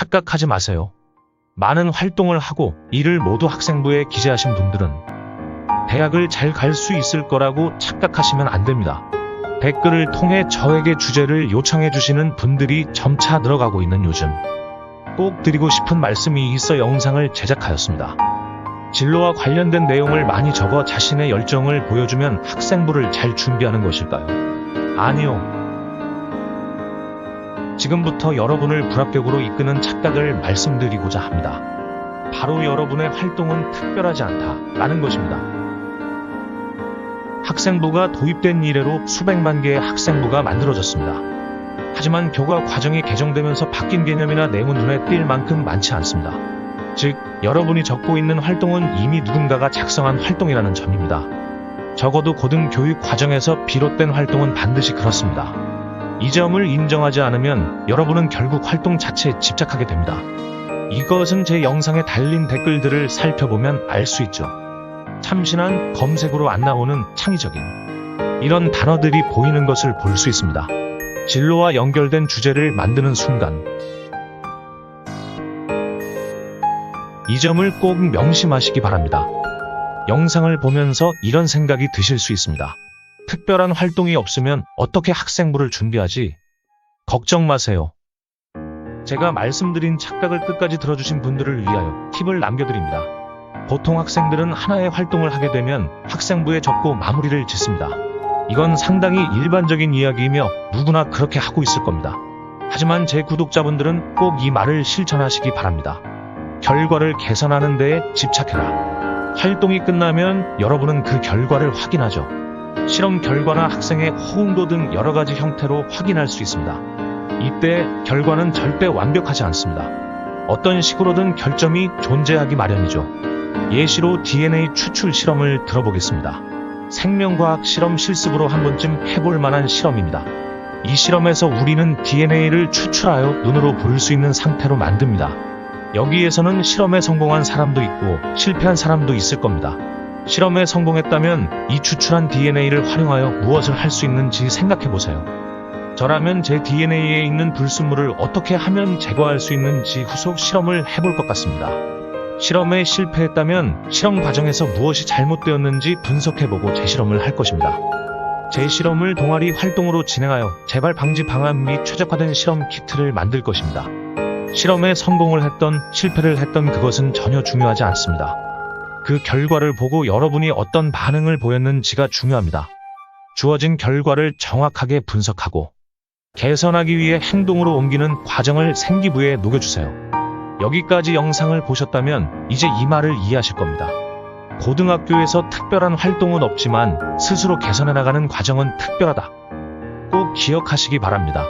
착각하지 마세요. 많은 활동을 하고 이를 모두 학생부에 기재하신 분들은 대학을 잘 갈 수 있을 거라고 착각하시면 안 됩니다. 댓글을 통해 저에게 주제를 요청해 주시는 분들이 점차 늘어가고 있는 요즘 꼭 드리고 싶은 말씀이 있어 영상을 제작하였습니다. 진로와 관련된 내용을 많이 적어 자신의 열정을 보여주면 학생부를 잘 준비하는 것일까요? 아니요. 지금부터 여러분을 불합격으로 이끄는 착각을 말씀드리고자 합니다. 바로 여러분의 활동은 특별하지 않다라는 것입니다. 학생부가 도입된 이래로 수백만 개의 학생부가 만들어졌습니다. 하지만 교과 과정이 개정되면서 바뀐 개념이나 내용은 눈에 띌 만큼 많지 않습니다. 즉, 여러분이 적고 있는 활동은 이미 누군가가 작성한 활동이라는 점입니다. 적어도 고등교육 과정에서 비롯된 활동은 반드시 그렇습니다. 이 점을 인정하지 않으면 여러분은 결국 활동 자체에 집착하게 됩니다. 이것은 제 영상에 달린 댓글들을 살펴보면 알 수 있죠. 참신한 검색으로 안 나오는 창의적인 이런 단어들이 보이는 것을 볼 수 있습니다. 진로와 연결된 주제를 만드는 순간 이 점을 꼭 명심하시기 바랍니다. 영상을 보면서 이런 생각이 드실 수 있습니다. 특별한 활동이 없으면 어떻게 학생부를 준비하지? 걱정 마세요. 제가 말씀드린 착각을 끝까지 들어주신 분들을 위하여 팁을 남겨드립니다. 보통 학생들은 하나의 활동을 하게 되면 학생부에 적고 마무리를 짓습니다. 이건 상당히 일반적인 이야기이며 누구나 그렇게 하고 있을 겁니다. 하지만 제 구독자분들은 꼭 이 말을 실천하시기 바랍니다. 결과를 개선하는 데에 집착해라. 활동이 끝나면 여러분은 그 결과를 확인하죠. 실험 결과나 학생의 호응도 등 여러 가지 형태로 확인할 수 있습니다. 이때 결과는 절대 완벽하지 않습니다. 어떤 식으로든 결점이 존재하기 마련이죠. 예시로 DNA 추출 실험을 들어보겠습니다. 생명과학 실험 실습으로 한 번쯤 해볼 만한 실험입니다. 이 실험에서 우리는 DNA를 추출하여 눈으로 볼 수 있는 상태로 만듭니다. 여기에서는 실험에 성공한 사람도 있고 실패한 사람도 있을 겁니다. 실험에 성공했다면 이 추출한 DNA를 활용하여 무엇을 할 수 있는지 생각해 보세요. 저라면 제 DNA에 있는 불순물을 어떻게 하면 제거할 수 있는지 후속 실험을 해볼 것 같습니다. 실험에 실패했다면 실험 과정에서 무엇이 잘못되었는지 분석해보고 재실험을 할 것입니다. 재실험을 동아리 활동으로 진행하여 재발 방지 방안 및 최적화된 실험 키트를 만들 것입니다. 실험에 성공을 했던 실패를 했던 그것은 전혀 중요하지 않습니다. 그 결과를 보고 여러분이 어떤 반응을 보였는지가 중요합니다. 주어진 결과를 정확하게 분석하고 개선하기 위해 행동으로 옮기는 과정을 생기부에 녹여주세요. 여기까지 영상을 보셨다면 이제 이 말을 이해하실 겁니다. 고등학교에서 특별한 활동은 없지만 스스로 개선해 나가는 과정은 특별하다. 꼭 기억하시기 바랍니다.